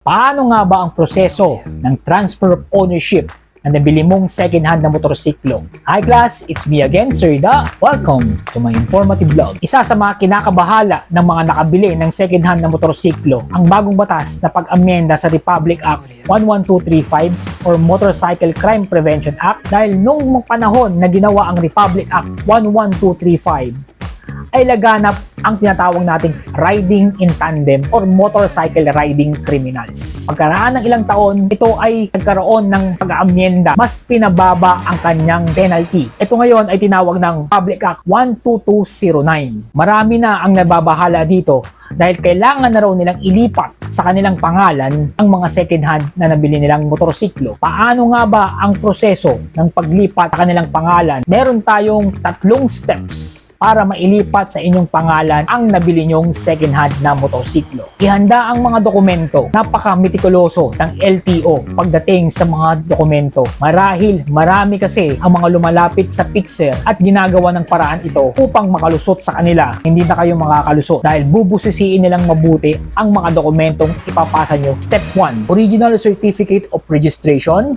Paano nga ba ang proseso ng transfer of ownership na nabili mong second-hand na motorsiklo? Hi class, it's me again, Sir Da. Welcome to my informative vlog. Isa sa mga kinakabahala ng mga nakabili ng second-hand na motorsiklo ang bagong batas na pag-amyenda sa Republic Act 11235 or Motorcycle Crime Prevention Act dahil nung panahon na ginawa ang Republic Act 11235 ay laganap ang tinatawag nating riding in tandem or motorcycle riding criminals. Pagkaraan ng ilang taon, ito ay nagkaroon ng pag-aamyenda. Mas pinababa ang kanyang penalty. Ito ngayon ay tinawag ng Public Act 12209. Marami na ang nababahala dito dahil kailangan na raw nilang ilipat sa kanilang pangalan ang mga second hand na nabili nilang motorsiklo. Paano nga ba ang proseso ng paglipat sa kanilang pangalan? Meron tayong tatlong steps para mailipat sa inyong pangalan ang nabili nyong second hand na motorsiklo. Ihanda ang mga dokumento. Napaka-mitikuloso ng LTO pagdating sa mga dokumento. Marahil, marami kasi ang mga lumalapit sa Pixel at ginagawa ng paraan ito upang makalusot sa kanila. Hindi na kayo makakalusot dahil bubusisiin nilang mabuti ang mga dokumentong ipapasa nyo. Step 1. Original Certificate of Registration.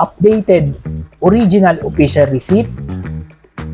Updated Original Official Receipt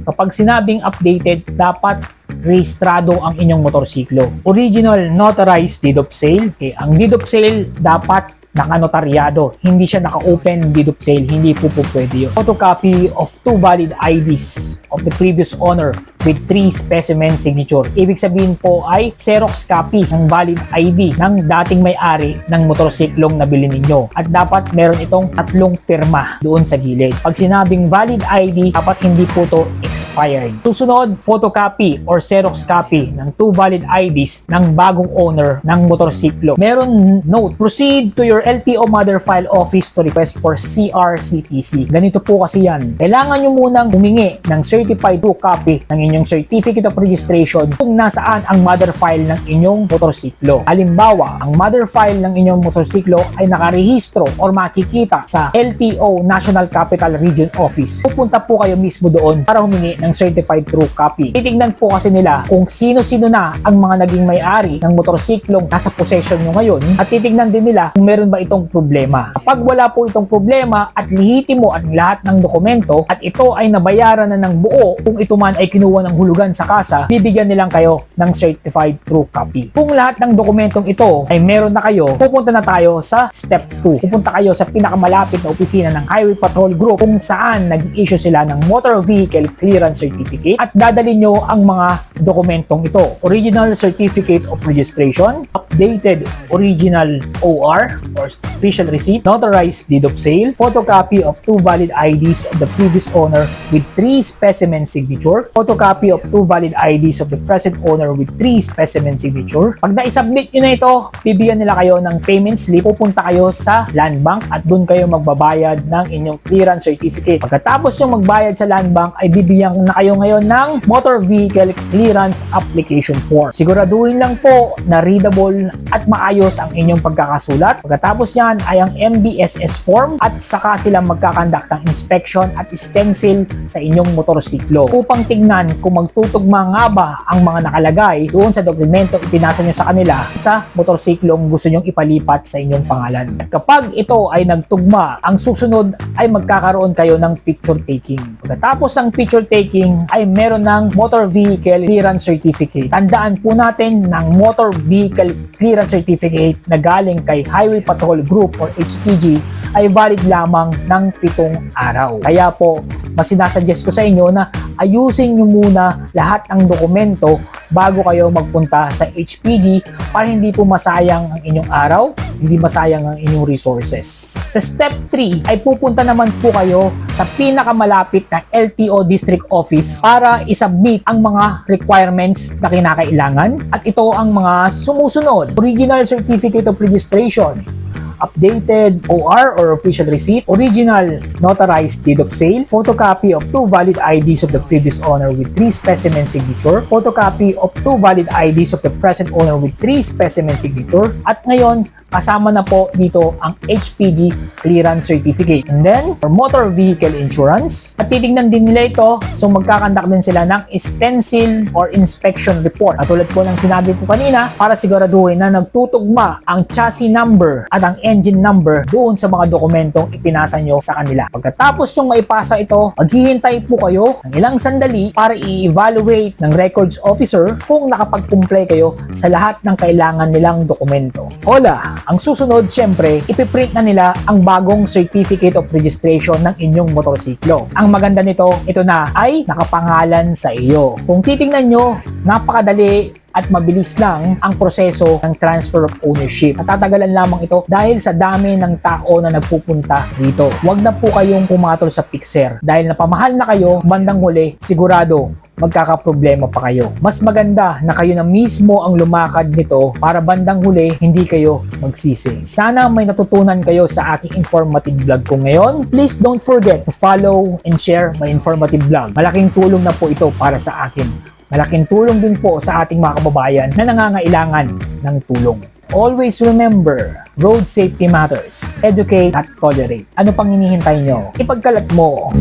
Kapag sinabing updated, dapat rehistrado ang inyong motorsiklo. Original notarized deed of sale. Okay, ang deed of sale dapat nakanotaryado. Hindi siya naka-open deed of sale. Hindi po po pwede yun. Photocopy of two valid IDs of the previous owner with three specimen signature. Ibig sabihin po ay Xerox copy ng valid ID ng dating may-ari ng motorsiklong nabili ninyo. At dapat meron itong tatlong pirma doon sa gilid. Pag sinabing valid ID, dapat hindi po to expired. Susunod, photocopy or Xerox copy ng two valid IDs ng bagong owner ng motorsiklo. Meron note, proceed to your LTO mother file office to request for CRCTC. Ganito po kasi yan. Kailangan nyo munang humingi ng certified true copy ng inyong certificate of registration kung nasaan ang mother file ng inyong motorsiklo. Halimbawa, ang mother file ng inyong motorsiklo ay nakarehistro or makikita sa LTO National Capital Region Office. Pupunta po kayo mismo doon para humingi ng certified true copy. Titignan po kasi nila kung sino-sino na ang mga naging may-ari ng motorsiklong nasa possession nyo ngayon at titignan din nila kung meron ba itong problema. Kapag wala po itong problema at lihitimo ang lahat ng dokumento at ito ay nabayaran na ng buo kung ito man ay kinuha ng hulugan sa kasa, bibigyan nilang kayo ng certified true copy. Kung lahat ng dokumentong ito ay meron na kayo, pupunta na tayo sa step 2. Pupunta kayo sa pinakamalapit na opisina ng Highway Patrol Group kung saan nag-issue sila ng Motor Vehicle Clearance Certificate at dadali nyo ang mga dokumentong ito. Original Certificate of Registration, updated original OR or official receipt, notarized deed of sale, photocopy of two valid IDs of the previous owner with three specimen signature, photocopy of two valid IDs of the present owner with three specimen signature. Pag na-submit nyo na ito, bibigyan nila kayo ng payment slip, pupunta kayo sa land bank at doon kayo magbabayad ng inyong clearance certificate. Pagkatapos yung magbayad sa land bank ay bibigyan na kayo ngayon ng motor vehicle clearance application form. Siguraduhin lang po na readable at maayos ang inyong pagkakasulat. Pagkatapos yan ay ang MBSS form at saka sila magkakandak ng inspection at stencil sa inyong motorsiklo upang tignan kung magtutugma nga ba ang mga nakalagay doon sa dokumento ipinasa nyo sa kanila sa motorsiklong gusto nyong ipalipat sa inyong pangalan. At kapag ito ay nagtugma, ang susunod ay magkakaroon kayo ng picture taking. Pagkatapos ng picture taking ay meron ng Motor Vehicle Clearance Certificate. Tandaan po natin ng Motor Vehicle Clearance Certificate na galing kay Highway Patrol Group or HPG ay valid lamang ng pitong araw. Kaya po, mas sinasuggest ko sa inyo na ayusin nyo muna lahat ng dokumento bago kayo magpunta sa HPG para hindi po masayang ang inyong araw, hindi masayang ang inyong resources. Sa step 3 ay pupunta naman po kayo sa pinakamalapit na LTO District Office para isubmit ang mga requirements na kinakailangan at ito ang mga sumusunod. Original Certificate of Registration, updated OR or official receipt, original notarized deed of sale, photocopy of two valid IDs of the previous owner with three specimen signature, photocopy of two valid IDs of the present owner with three specimen signature, at ngayon kasama na po dito ang HPG Clearance Certificate. And then, for motor vehicle insurance, at titignan din nila ito, so magkakandak din sila ng stencil or inspection report. At tulad po ng sinabi ko kanina, para siguraduhin na nagtutugma ang chassis number at ang engine number doon sa mga dokumentong ipinasa nyo sa kanila. Pagkatapos yung maipasa ito, maghihintay po kayo ng ilang sandali para i-evaluate ng records officer kung nakapag-comply kayo sa lahat ng kailangan nilang dokumento. Hola, ang susunod syempre, ipiprint na nila ang bagong Certificate of Registration ng inyong motorsiklo. Ang maganda nito, ito na ay nakapangalan sa iyo. Kung titingnan nyo, napakadali at mabilis lang ang proseso ng transfer of ownership. At tatagalan lamang ito dahil sa dami ng tao na nagpupunta dito. Huwag na po kayong pumatol sa fixer dahil napamahal na kayo, bandang huli, sigurado magkakaproblema pa kayo. Mas maganda na kayo na mismo ang lumakad nito para bandang huli hindi kayo magsisi. Sana may natutunan kayo sa aking informative vlog ko ngayon. Please don't forget to follow and share my informative vlog. Malaking tulong na po ito para sa akin. Malaking tulong din po sa ating mga kababayan na nangangailangan ng tulong. Always remember, road safety matters. Educate at tolerate. Ano pang hinihintay nyo? Ipagkalat mo.